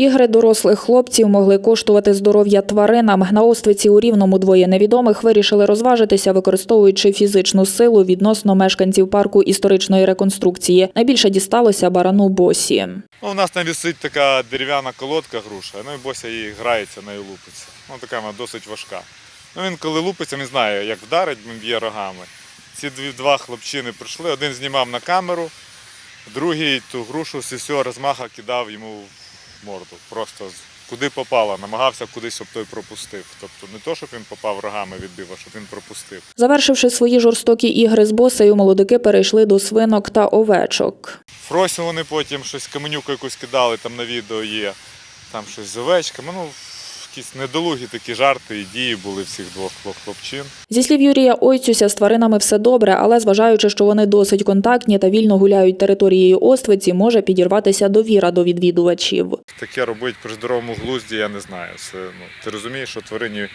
Ігри дорослих хлопців могли коштувати здоров'я тваринам. На Оствиці у Рівному двоє невідомих вирішили розважитися, використовуючи фізичну силу відносно мешканців парку історичної реконструкції. Найбільше дісталося барану Босі. Ну, у нас там висить така дерев'яна колодка груша, ну і Бося її грається, нею лупиться. Ну така вона досить важка. Ну він коли лупиться, він знає, як вдарить, він б'є рогами. Ці дві, два хлопчини прийшли, один знімав на камеру, другий ту грушу з усього розмаха кидав йому в морду. Просто куди попало, намагався кудись, щоб той пропустив. Тобто не то, щоб він попав рогами відбив, а щоб він пропустив. Завершивши свої жорстокі ігри з босею, молодики перейшли до свинок та овечок. Фросі вони потім щось каменюку якусь кидали, там на відео є. Там щось з овечками. Ну, якісь недолугі такі жарти і дії були всіх двох хлопчин. Зі слів Юрія Ойцюся, з тваринами все добре, але зважаючи, що вони досить контактні та вільно гуляють територією Оствиці, може підірватися довіра до відвідувачів. Таке робить при здоровому глузді, я не знаю. Це, ну, ти розумієш, що тварині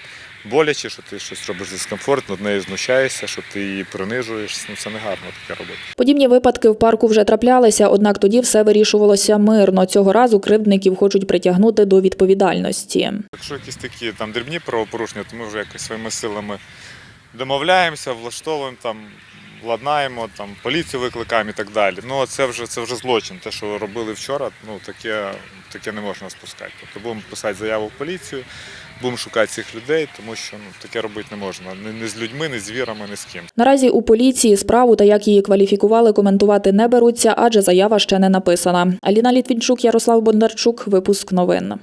боляче, що ти щось робиш дискомфортно, над нею знущаєшся, що ти її принижуєш. Ну, це не гарно таке робити. Подібні випадки в парку вже траплялися, однак тоді все вирішувалося мирно. Цього разу кривдників хочуть притягнути до відповідальності. Якщо якісь такі там дрібні правопорушення, то ми вже якось своїми силами домовляємося, влаштовуємо там, владнаємо, там поліцію викликаємо і так далі. Ну це вже це вже злочин. Те, що робили вчора, ну таке, таке не можна спускати. Тобто будемо писати заяву в поліцію, будемо шукати цих людей, тому що ну таке робити не можна. Ні, ні з людьми, ні з звірами, ні з ким. Наразі у поліції справу та як її кваліфікували, коментувати не беруться, адже заява ще не написана. Аліна Літвінчук, Ярослав Бондарчук. Випуск новин.